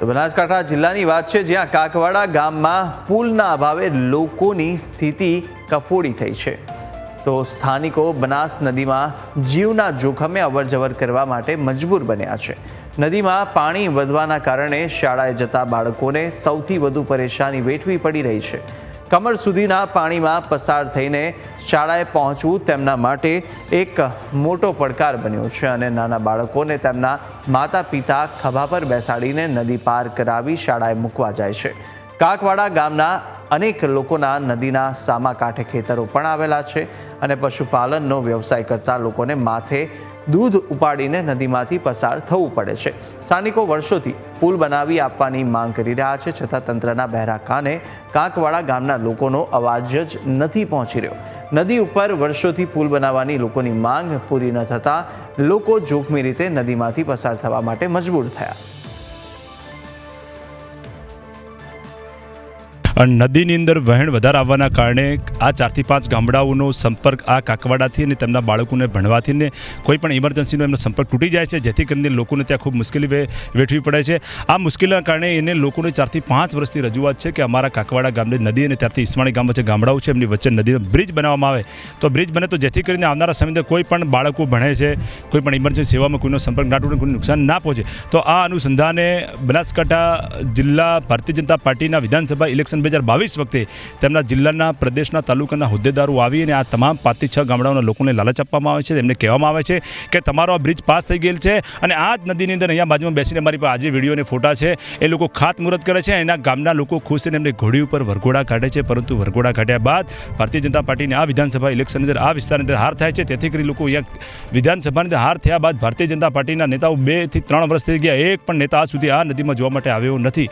તો બનાસકાંઠા જિલ્લાની વાત છે, જ્યાં કાકવાડા ગામમાં પુલના અભાવે લોકોની સ્થિતિ કફોડી થઈ છે. તો સ્થાનિકો બનાસ નદીમાં જીવના જોખમે અવરજવર કરવા માટે મજબૂર બન્યા છે. નદીમાં પાણી વધવાના કારણે શાળાએ જતા બાળકોને સૌથી વધુ પરેશાની વેઠવી પડી રહી છે. કમર સુધીના પાણીમાં પસાર થઈને શાળાએ પહોંચવું તેમના માટે એક મોટો પડકાર બન્યો છે અને નાના બાળકોને તેમના માતા પિતા ખભા પર બેસાડીને નદી પાર કરાવી શાળાએ મૂકવા જાય છે. કાકવાડા ગામના અનેક લોકોના નદીના સામા કાંઠે ખેતરો પણ આવેલા છે અને પશુપાલનનો વ્યવસાય કરતા લોકોને માથે દૂધ ઉપાડીને નદીમાંથી પસાર થવું પડે છે. સ્થાનિકો વર્ષોથી પુલ બનાવી આપવાની માંગ કરી રહ્યા છે, છતાં તંત્રના બહેરા કાને કાંકવાડા ગામના લોકોનો અવાજ જ નથી પહોંચી રહ્યો. નદી ઉપર વર્ષોથી પુલ બનાવવાની લોકોની માંગ પૂરી ન થતાં લોકો જોખમી રીતે નદીમાંથી પસાર થવા માટે મજબૂર થયા. અને નદીની અંદર વહેણ વધારે આવવાના કારણે આ ચારથી પાંચ ગામડાઓનો સંપર્ક આ કાકવાડાથી અને તેમના બાળકોને ભણવાથી ને કોઈ પણ ઇમરજન્સીનો એમનો સંપર્ક તૂટી જાય છે, જેથી કરીને લોકોને ત્યાં ખૂબ મુશ્કેલી વેઠવી પડે છે. આ મુશ્કેલીના કારણે એને લોકોને ચારથી પાંચ વર્ષથી રજૂઆત છે કે અમારા કાકવાડા ગામની નદી અને ત્યારથી ઈસવાણી ગામ વચ્ચે ગામડાઓ છે, એમની વચ્ચે નદીનો બ્રિજ બનાવવામાં આવે. તો બ્રિજ બને તો જેથી કરીને આવનારા સમયમાં કોઈ પણ બાળકો ભણે છે, કોઈ પણ ઇમરજન્સી સેવામાં કોઈનો સંપર્ક ના તૂટે કોઈ નુકસાન ના પહોંચે. તો આ અનુસંધાને બનાસકાંઠા જિલ્લા ભારતીય જનતા પાર્ટીના વિધાનસભા ઇલેક્શન હજાર બાવીસ વખતે તેમના જિલ્લાના પ્રદેશના તાલુકાના હોદ્દેદારો આવી અને આ તમામ પાંચથી છ ગામડાઓના લોકોને લાલચ આપવામાં આવે છે. એમને કહેવામાં આવે છે કે તમારો આ બ્રિજ પાસ થઈ ગયેલ છે અને આ જ નદીની અંદર અહીંયા બાજુમાં બેસીને મારી પાસે આજે વીડિયો અને ફોટા છે. એ લોકો ખાતમુહૂર્ત કરે છે એના ગામના લોકો ખુશ થઈને એમને ઘોડી ઉપર વરઘોડા કાઢે છે. પરંતુ વરઘોડા કાઢ્યા બાદ ભારતીય જનતા પાર્ટીને આ વિધાનસભા ઇલેક્શનની અંદર આ વિસ્તારની અંદર હાર થાય છે. તેથી કરી લોકો અહીંયા વિધાનસભાની અંદર હાર થયા બાદ ભારતીય જનતા પાર્ટીના નેતાઓ બેથી ત્રણ વર્ષ થઈ ગયા. એક પણ નેતા આજ સુધી આ નદીમાં જોવા માટે આવ્યો નથી.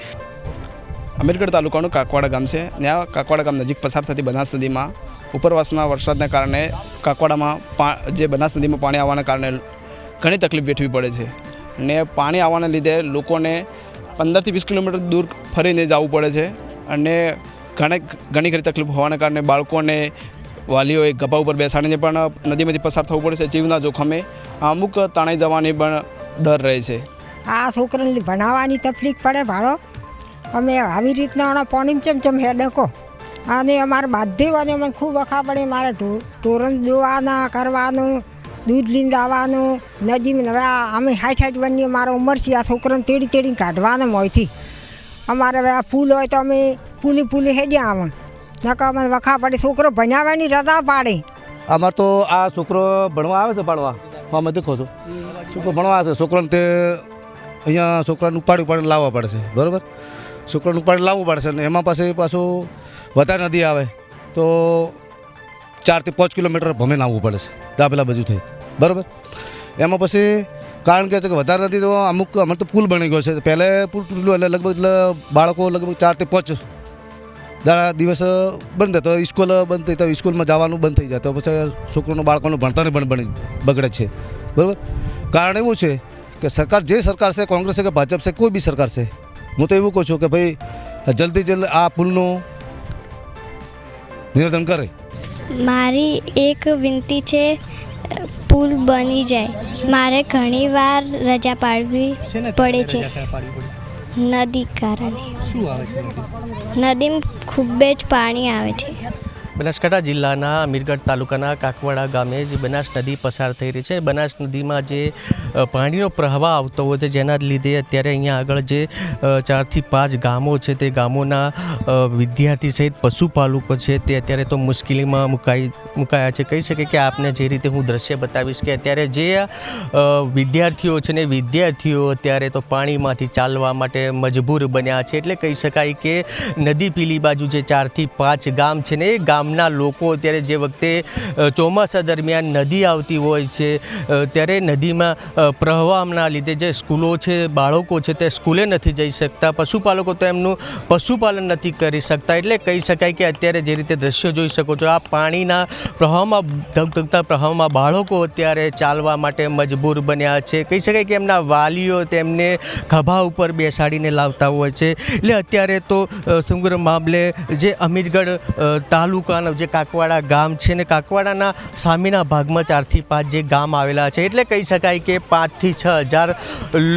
અમીરગઢ તાલુકાનું કાકવાડા ગામ છે. ત્યાં કાકવાડા ગામ નજીક પસાર થતી બનાસ નદીમાં ઉપરવાસમાં વરસાદના કારણે કાકવાડામાં જે બનાસ નદીમાં પાણી આવવાના કારણે ઘણી તકલીફ વેઠવી પડે છે. ને પાણી આવવાના લીધે લોકોને પંદરથી વીસ કિલોમીટર દૂર ફરીને જવું પડે છે અને ઘણી ઘણી ખરી તકલીફ હોવાના કારણે બાળકોને વાલીઓએ ગભા ઉપર બેસાડીને પણ નદીમાંથી પસાર થવું પડે છે. જીવના જોખમે અમુક તણાઈ જવાની પણ ડર રહે છે. આ છોકરાને ભણાવવાની તકલીફ પડે ભાડો અમે આવી રીતના હમણાં પાણી ચમ ચમ હેડકો અને અમારે માધ્યમ અને અમને ખૂબ વખા પડે. મારે તોરણ દોવાના, કરવાનું, દૂધ લઈને આવવાનું નજીમાં હવે અમે હાઠ હાઠ બની મારો ઉંમર છે. આ છોકરાને તેડી તેડીને કાઢવાના મોંથી અમારે હવે આ પુલ હોય તો અમે પુલી પુલી હેડ્યા આવે નકર અમે વખા પડે. છોકરો ભણાવવાની રજા પાડે. અમાર તો આ છોકરો ભણવા આવે છે પાડવા. અમે દેખો છો. છોકરો ભણવા આવે છે. છોકરાને તે અહીંયા છોકરાને ઉપાડી ઉપાડીને લાવવા પડે છે. બરાબર? છોકરાને પણ લાવવું પડશે ને એમાં પછી પાછું વધારે નદી આવે તો ચારથી પાંચ કિલોમીટર ભમે આવવું પડે છે. દાબેલા બાજુ થઈ. બરાબર? એમાં પછી કારણ કે છે કે વધારે નથી તો અમુક અમારે તો પુલ બની ગયો છે. પહેલે પુલ તૂટેલું એટલે લગભગ એટલે બાળકો લગભગ ચારથી પાંચ દાડા દિવસ બંધ થતો સ્કૂલ બંધ થઈ તો સ્કૂલમાં જવાનું બંધ થઈ જાય. તો પછી છોકરોનું બાળકોનું ભણતર પણ બની બગડે છે. બરાબર? કારણ એવું છે કે સરકાર, જે સરકાર છે, કોંગ્રેસ છે કે ભાજપ છે, કોઈ બી સરકાર છે હું તો એવું કહું છું કે ભાઈ જલ્દી જલ્દી આ પુલનું નિવેદન કરે. મારી એક વિનંતી છે પુલ બની જાય. મારે ઘણીવાર રજા પાડવી પડે છે. નદી કારણે. નદીમાં ખૂબ જ પાણી આવે છે. બનાસકાંઠા જિલ્લાના અમીરગઢ તાલુકાના કાકવાડા ગામે જે બનાસ નદી પસાર થઈ રહી છે. બનાસ નદીમાં જે પાણીનો પ્રવાહ આવતો હોય છે, જેના લીધે અત્યારે અહીંયા આગળ જે ચારથી પાંચ ગામો છે, તે ગામોના વિદ્યાર્થી સહિત પશુપાલકો છે, તે અત્યારે તો મુશ્કેલીમાં મુકાઈ, મુકાયા છે. કહી શકે કે આપને જે રીતે હું દ્રશ્ય બતાવીશ કે અત્યારે જે વિદ્યાર્થીઓ છે ને વિદ્યાર્થીઓ અત્યારે તો પાણીમાંથી ચાલવા માટે મજબૂર બન્યા છે. એટલે કહી શકાય કે નદી પીલી બાજુ જે ચારથી પાંચ ગામ છે ને, એ ગામના લોકો અત્યારે જે વખતે ચોમાસા દરમિયાન નદી આવતી હોય છે ત્યારે નદીમાં પ્રવાહના લીધે જે સ્કૂલો છે, બાળકો છે તે સ્કૂલે નથી જઈ શકતા. પશુપાલકો તો એમનું પશુપાલન નથી કરી શકતા. એટલે કહી શકાય કે અત્યારે જે રીતે દ્રશ્યો જોઈ શકો છો, આ પાણીના પ્રવાહમાં, ધગધગતા પ્રવાહમાં બાળકો અત્યારે ચાલવા માટે મજબૂર બન્યા છે. કહી શકાય કે એમના વાલીઓ તેમને ખભા ઉપર બેસાડીને લાવતા હોય છે. એટલે અત્યારે તો સમગ્ર મામલે જે અમીરગઢ તાલુકા તાલુકાનું જે કાકવાડા ગામ છે ને કાકવાડાના સામેના ભાગમાં ચારથી પાંચ જે ગામ આવેલા છે, એટલે કહી શકાય કે પાંચથી છ હજાર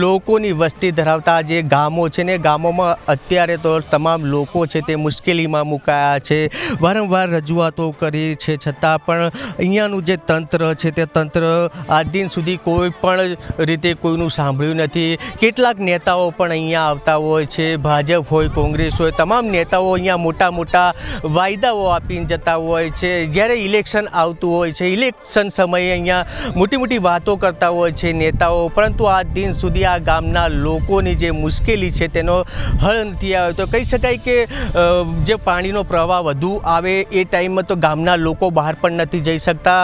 લોકોની વસ્તી ધરાવતા જે ગામો છે ને, ગામોમાં અત્યારે તો તમામ લોકો છે તે મુશ્કેલીમાં મુકાયા છે, વારંવાર રજૂઆતો કરી છે, છતાં પણ અહીંયાનું જે તંત્ર છે તે તંત્ર આજ દિન સુધી કોઈ પણ રીતે કોઈનું સાંભળ્યું નથી. કેટલાક નેતાઓ પણ અહીંયા આવતા હોય છે, ભાજપ હોય, કોંગ્રેસ હોય, તમામ નેતાઓ અહીંયા મોટા મોટા વાયદાઓ આપીને જતા હોય છે, જ્યારે ઇલેક્શન આવતું હોય છે ઇલેક્શન સમયે અહીંયા મોટી મોટી વાતો કરતા હોય છે નેતાઓ. પરંતુ આ દિન સુધી આ ગામના લોકોની જે મુશ્કેલી છે તેનો હળ નથી આવ્યો. તો કહી શકાય કે જે પાણીનો પ્રવાહ વધુ આવે એ ટાઈમમાં તો ગામના લોકો બહાર પણ નથી જઈ શકતા.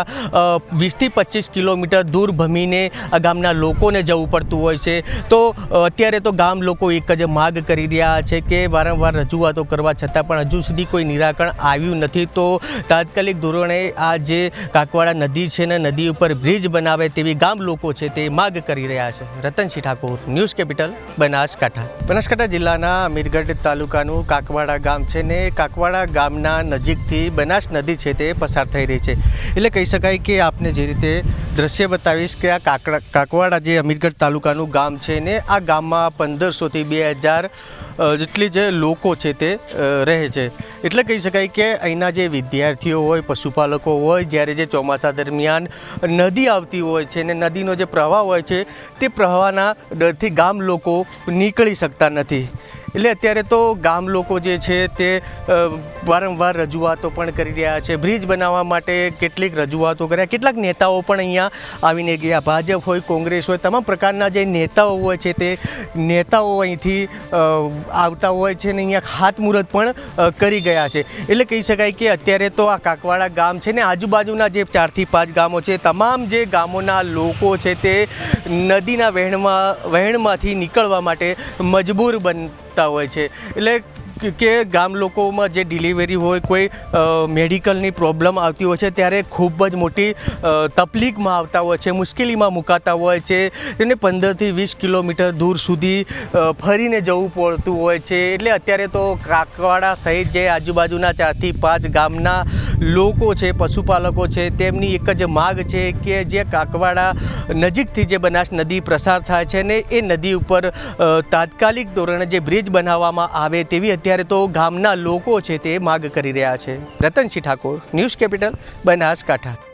વીસથી પચીસ કિલોમીટર દૂર ભમીને આ ગામના લોકોને જવું પડતું હોય છે. તો અત્યારે તો ગામ લોકો એક જ માગ કરી રહ્યા છે કે વારંવાર રજૂઆતો કરવા છતાં પણ હજુ સુધી કોઈ નિરાકરણ આવ્યું નથી. તો તાત્કાલિક ધોરણે આ જે કાકવાડા નદી છે ને નદી ઉપર બ્રિજ બનાવે તેવી ગામ લોકો છે તે માગ કરી રહ્યા છે. Ratansinh Thakor, News Capital, Banaskantha. Banaskantha જિલ્લાના અમીરગઢ તાલુકાનું કાકવાડા ગામ છે ને કાકવાડા ગામના નજીકથી બનાસ નદી છે તે પસાર થઈ રહી છે. એટલે કહી શકાય કે આપને જે રીતે દ્રશ્ય બતાવીશ કે આ કાકડા, કાકવાડા જે અમીરગઢ તાલુકાનું ગામ છે ને આ ગામમાં પંદરસોથી બે હજાર જેટલી જે લોકો છે તે રહે છે. એટલે કહી શકાય કે અહીંના જે વિદ્યાર્થીઓ હોય, પશુપાલકો હોય, જ્યારે જે ચોમાસા દરમિયાન નદી આવતી હોય છે ને નદીનો જે પ્રવાહ હોય છે, તે પ્રવાહના ડરથી ગામ લોકો નીકળી શકતા નથી. એટલે અત્યારે તો ગામ લોકો જે છે તે વારંવાર રજૂઆતો પણ કરી રહ્યા છે. બ્રિજ બનાવવા માટે કેટલીક રજૂઆતો કર્યા. કેટલાક નેતાઓ પણ અહીંયા આવીને ગયા. ભાજપ હોય, કોંગ્રેસ હોય, તમામ પ્રકારના જે નેતાઓ હોય છે તે નેતાઓ અહીંથી આવતા હોય છે ને અહીંયા ખાતમુહૂર્ત પણ કરી ગયા છે. એટલે કહી શકાય કે અત્યારે તો આ કાકવાડા ગામ છે ને આજુબાજુના જે ચારથી પાંચ ગામો છે, તમામ જે ગામોના લોકો છે તે નદીના વહેણમાં, વહેણમાંથી નીકળવા માટે મજબૂર બનતા હોય છે. એટલે કે- ગામ લોકોમાં જે ડિલિવરી હોય, કોઈ મેડિકલની પ્રોબ્લેમ આવતી હોય છે, ત્યારે ખૂબ જ મોટી તકલીફમાં આવતા હોય છે, મુશ્કેલીમાં મુકાતા હોય છે. તેને પંદરથી વીસ કિલોમીટર દૂર સુધી ફરીને જવું પડતું હોય છે. એટલે અત્યારે તો કાકવાડા સહિત જે આજુબાજુના ચારથી પાંચ ગામના લોકો છે, પશુપાલકો છે, તેમની એક જ માગ છે કે જે કાકવાડા નજીકથી જે બનાસ નદી પ્રસાર થાય છે ને એ નદી ઉપર તાત્કાલિક ધોરણે જે બ્રિજ બનાવવામાં આવે તેવી અત્યારે તો ગામના લોકો છે તે માગ કરી રહ્યા છે. Ratansinh Thakor, News Capital, Banaskantha.